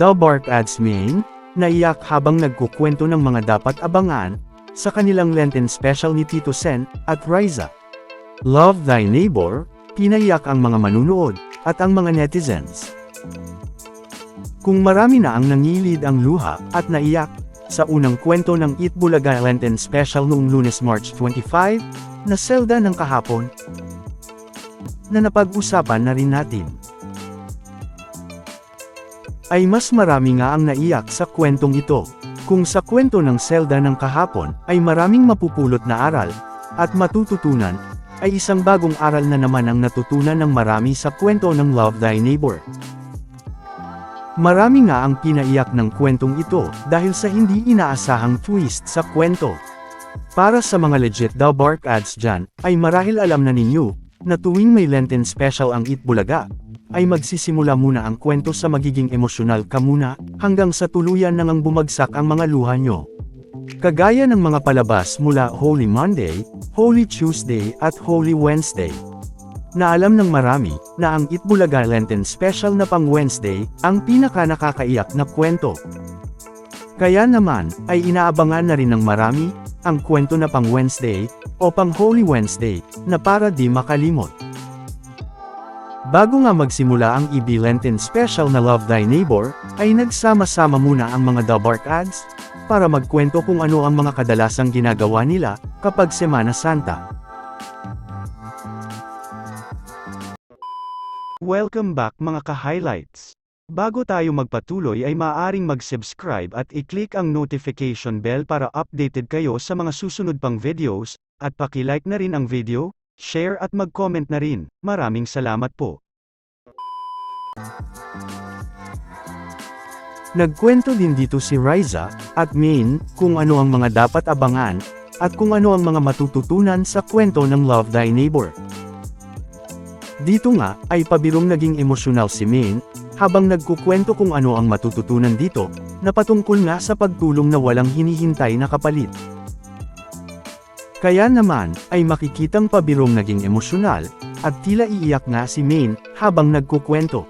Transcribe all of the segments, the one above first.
The Bark Ads Main, naiyak habang nagkukwento ng mga dapat abangan, sa kanilang Lenten special ni Tito Sen, at Riza. Love Thy Neighbor, pinaiyak ang mga manunood, at ang mga netizens. Kung marami na ang nangilid ang luha, at naiyak, sa unang kwento ng Eat Bulaga Lenten Special noong lunes March 25, na selda ng kahapon, na napag-usapan na rin natin. Ay mas marami nga ang naiyak sa kwentong ito. Kung sa kwento ng selda ng kahapon, ay maraming mapupulot na aral, at matututunan, ay isang bagong aral na naman ang natutunan ng marami sa kwento ng Love Thy Neighbor. Marami nga ang pinaiyak ng kwentong ito, dahil sa hindi inaasahang twist sa kwento. Para sa mga legit daw bark ads dyan, ay marahil alam na ninyo, na tuwing may Lenten special ang Eat Bulaga, ay magsisimula muna ang kwento sa magiging emosyonal ka muna, hanggang sa tuluyan nang ang bumagsak ang mga luha nyo. Kagaya ng mga palabas mula Holy Monday, Holy Tuesday at Holy Wednesday. Na alam ng marami, na ang Itbulaga Lenten Special na pang Wednesday, ang pinaka nakakaiyak na kwento. Kaya naman, ay inaabangan na rin ng marami, ang kwento na pang Wednesday, o pang Holy Wednesday, na para di makalimot. Bago nga magsimula ang EB Lenten Special na Love Thy Neighbor, ay nagsama-sama muna ang mga The Bark Ads, para magkwento kung ano ang mga kadalasang ginagawa nila, kapag Semana Santa. Welcome back mga ka-highlights. Bago tayo magpatuloy ay maaaring mag-subscribe at i-click ang notification bell para updated kayo sa mga susunod pang videos, at paki-like na rin ang video, share at mag-comment na rin. Maraming salamat po. Nagkwento din dito si Riza, at Main, kung ano ang mga dapat abangan, at kung ano ang mga matututunan sa kwento ng Love Thy Neighbor. Dito nga, ay pabirong naging emosyonal si Main, habang nagkukwento kung ano ang matututunan dito, na patungkol nga sa pagtulong na walang hinihintay na kapalit. Kaya naman, ay makikitang pabirong naging emosyonal, at tila iiyak nga si Main, habang nagkukwento.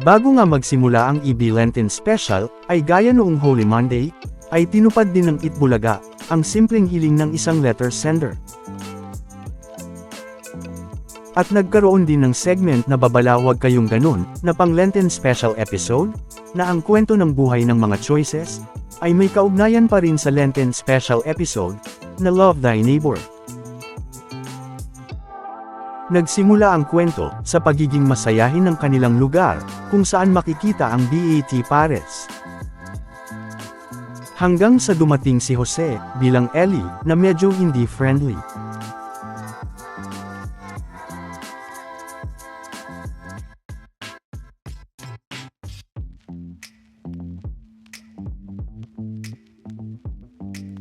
Bago nga magsimula ang EB Lenten Special, ay gaya noong Holy Monday, ay tinupad din ng Itbulaga, ang simpleng hiling ng isang letter sender. At nagkaroon din ng segment na babalawag kayong ganun, na pang Lenten Special episode, na ang kwento ng buhay ng mga choices, ay may kaugnayan pa rin sa Lenten Special episode, na Love Thy Neighbor. Nagsimula ang kwento, sa pagiging masayahin ng kanilang lugar, kung saan makikita ang BAT Pares. Hanggang sa dumating si Jose, bilang Ellie, na medyo hindi friendly.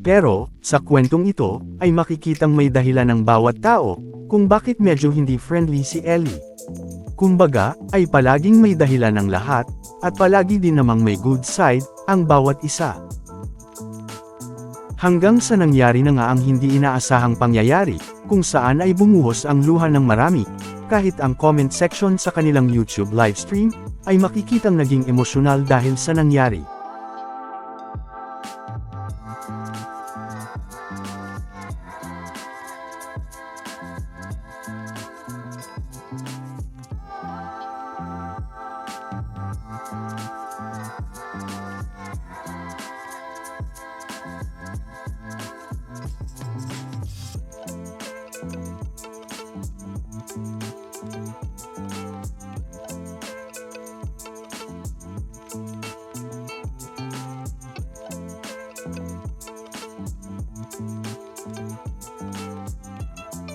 Pero, sa kwentong ito, ay makikitang may dahilan ng bawat tao, kung bakit medyo hindi friendly si Ellie. Kumbaga, ay palaging may dahilan ng lahat, at palagi din namang may good side, ang bawat isa. Hanggang sa nangyari na nga ang hindi inaasahang pangyayari, kung saan ay bumuhos ang luha ng marami, kahit ang comment section sa kanilang YouTube livestream, ay makikitang naging emosyonal dahil sa nangyari.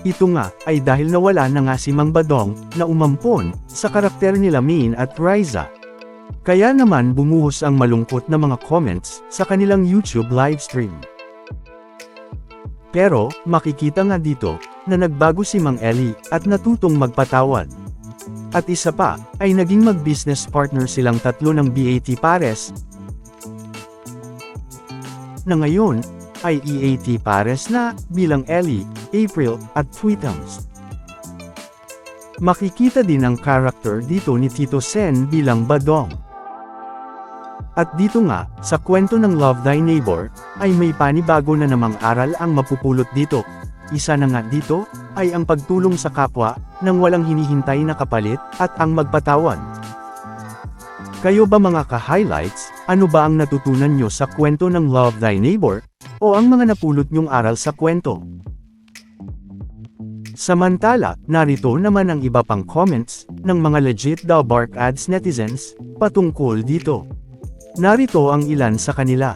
Ito nga, ay dahil nawala na nga si Mang Badong, na umampon, sa karakter nila Min at Riza. Kaya naman bumuhos ang malungkot na mga comments, sa kanilang YouTube livestream. Pero, makikita nga dito, na nagbago si Mang Eli, at natutong magpatawad. At isa pa, ay naging mag-business partner silang tatlo ng BAT Pares, na ngayon, ay EAT Pares na, bilang Ellie, April, at Tweetums. Makikita din ang character dito ni Tito Sen bilang Badong. At dito nga, sa kwento ng Love Thy Neighbor, ay may panibago na namang aral ang mapupulot dito. Isa na nga dito, ay ang pagtulong sa kapwa, nang walang hinihintay na kapalit, at ang magpatawan. Kayo ba mga ka-highlights, ano ba ang natutunan nyo sa kwento ng Love Thy Neighbor, o ang mga napulot nyong aral sa kwento? Samantala, narito naman ang iba pang comments, ng mga legit daw Bark Ads netizens, patungkol dito. Narito ang ilan sa kanila.